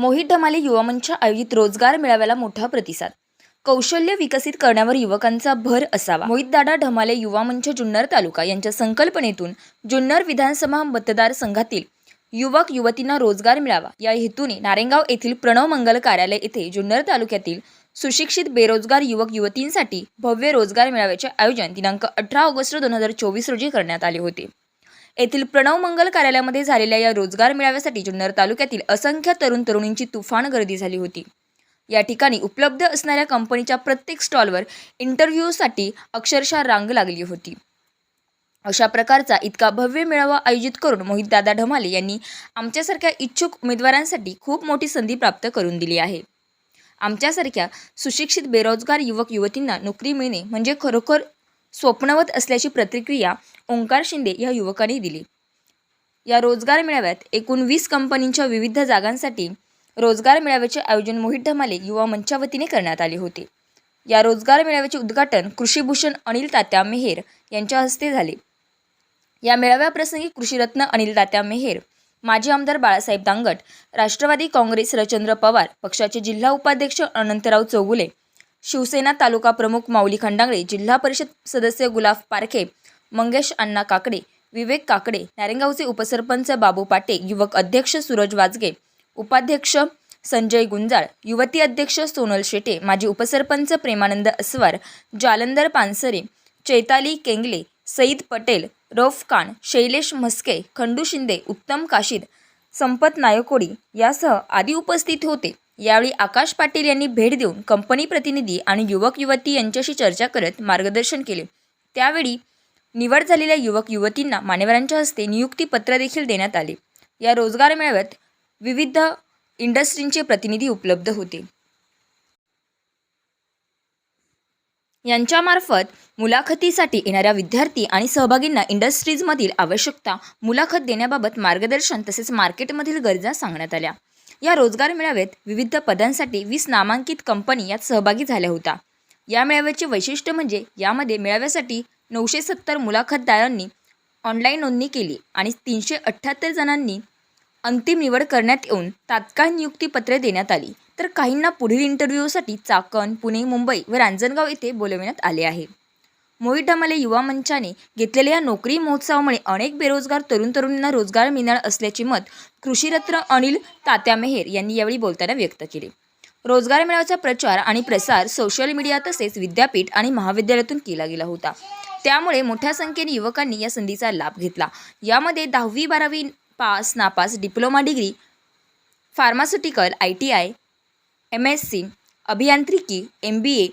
मोहित ढमाले युवा मंच आयोजित रोजगार मेळाव्याला मोठा प्रतिसाद. कौशल्य विकसित करण्यावर युवकांचा भर असावा. मोहितदादा ढमाले युवा मंच जुन्नर तालुका यांच्या संकल्पनेतून जुन्नर विधानसभा मतदारसंघातील युवक युवतींना रोजगार मिळावा. या हेतूने नारेंगाव येथील प्रणव मंगल कार्यालय येथे जुन्नर तालुक्यातील सुशिक्षित बेरोजगार युवक युवतींसाठी भव्य रोजगार मेळाव्याचे आयोजन दिनांक अठरा ऑगस्ट दोन हजार चोवीस रोजी करण्यात आले होते. येथील प्रणव मंगल कार्यालयामध्ये झालेल्या या रोजगार मेळाव्यासाठी जुन्नर तालुक्यातील असंख्य तरुण तरुणींची तुफान गर्दी झाली होती. या ठिकाणी उपलब्ध असणाऱ्या कंपनीच्या प्रत्येक स्टॉलवर इंटरव्ह्यूसाठी अक्षरशः रांग लागली होती. अशा प्रकारचा इतका भव्य मेळावा आयोजित करून मोहितदादा ढमाले यांनी आमच्यासारख्या इच्छुक उमेदवारांसाठी खूप मोठी संधी प्राप्त करून दिली आहे. आमच्यासारख्या सुशिक्षित बेरोजगार युवक युवतींना नोकरी मिळणे म्हणजे खरोखर स्वप्नवत असल्याची प्रतिक्रिया ओंकार शिंदे या युवकांनी दिली. या रोजगार मेळाव्यात एकूण वीस कंपनींच्या विविध जागांसाठी रोजगार मेळाव्याचे आयोजन मोहित ढमाले युवा मंच्या वतीने करण्यात आले होते. या रोजगार मेळाव्याचे उद्घाटन कृषीभूषण अनिल तात्या मेहेर यांच्या हस्ते झाले. या मेळाव्याप्रसंगी कृषीरत्न अनिल तात्या मेहेर माजी आमदार बाळासाहेब दांगट राष्ट्रवादी काँग्रेस रचंद्र पवार पक्षाचे जिल्हा उपाध्यक्ष अनंतराव चौगुले शिवसेना तालुका प्रमुख माऊली खंडांगळे जिल्हा परिषद सदस्य गुलाब पारखे मंगेश अण्णा काकडे विवेक काकडे नारेंगावचे उपसरपंच बाबू पाटे युवक अध्यक्ष सूरज वाजगे उपाध्यक्ष संजय गुंजाळ युवती अध्यक्ष सोनल शेटे माजी उपसरपंच प्रेमानंद अस्वार जालंधर पानसरे चैताली केंगले सईद पटेल रौफ खान शैलेश म्हस्के खंडू शिंदे उत्तम काशीद संपत नायकोडी यासह आदी उपस्थित होते. यावेळी आकाश पाटील यांनी भेट देऊन कंपनी प्रतिनिधी आणि युवक युवती यांच्याशी चर्चा करत मार्गदर्शन केले. त्यावेळी निवड झालेल्या युवक युवतींना मान्यवरांच्या हस्ते नियुक्तीपत्र देखील देण्यात आले. या रोजगार मेळाव्यात विविध इंडस्ट्रींचे प्रतिनिधी उपलब्ध होते. यांच्यामार्फत मुलाखतीसाठी येणाऱ्या विद्यार्थी आणि सहभागींना इंडस्ट्रीजमधील आवश्यकता मुलाखत देण्याबाबत मार्गदर्शन तसेच मार्केटमधील गरजा सांगण्यात आल्या. या रोजगार मेळाव्यात विविध पदांसाठी वीस नामांकित कंपनी यात सहभागी झाल्या होत्या. या मेळाव्याचे वैशिष्ट्य म्हणजे यामध्ये मेळाव्यासाठी नऊशे सत्तर मुलाखतदारांनी ऑनलाईन नोंदणी केली आणि तीनशे अठ्ठ्याहत्तर जणांनी अंतिम निवड करण्यात येऊन तात्काळ नियुक्तीपत्रे देण्यात आली. तर काहींना पुढील इंटरव्ह्यूसाठी चाकण पुणे मुंबई व रांजणगाव येथे बोलविण्यात आले आहे. मोहित ढमाले युवा मंचाने घेतलेल्या या नोकरी महोत्सवामुळे अनेक बेरोजगार तरुण तरुणींना रोजगार मिळणार असल्याचे मत कृषीरत्न अनिल तात्या मेहेर यांनी यावेळी बोलताना व्यक्त केले. रोजगार मेळाव्याचा प्रचार आणि प्रसार सोशल मीडिया तसेच विद्यापीठ आणि महाविद्यालयातून केला गेला होता. त्यामुळे मोठ्या संख्येने युवकांनी या संधीचा लाभ घेतला. यामध्ये दहावी बारावी पास नापास diploma degree pharmaceutical I T I M S C अभियांत्रिकी एम बी ए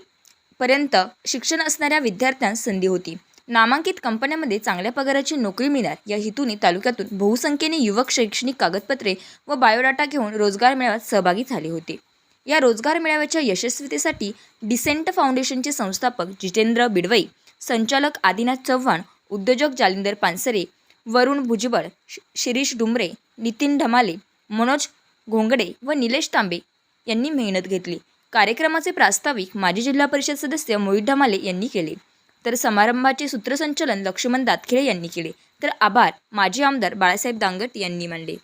पर्यंत शिक्षण असणाऱ्या विद्यार्थ्यांस संधी होती. नामांकित कंपन्यांमध्ये चांगल्या पगाराची नोकरी मिळणार या हेतूने तालुक्यातून बहुसंख्येने युवक शैक्षणिक कागदपत्रे व बायोडाटा घेऊन रोजगार मेळाव्यात सहभागी झाले होते. या रोजगार मेळाव्याच्या यशस्वीतेसाठी डिसेंट फाउंडेशनचे संस्थापक जितेंद्र बिडवई संचालक आदिनाथ चव्हाण उद्योजक जालिंदर पानसरे वरुण भुजबळ शिरीष डुमरे नितीन ढमाले मनोज घोंगडे व निलेश तांबे यांनी मेहनत घेतली. कार्यक्रमाचे प्रास्ताविक माजी जिल्हा परिषद सदस्य मोहित ढमाले यांनी केले. तर समारंभाचे सूत्रसंचलन लक्ष्मण दातखिळे यांनी केले. तर आभार माजी आमदार बाळासाहेब दांगट यांनी मानले.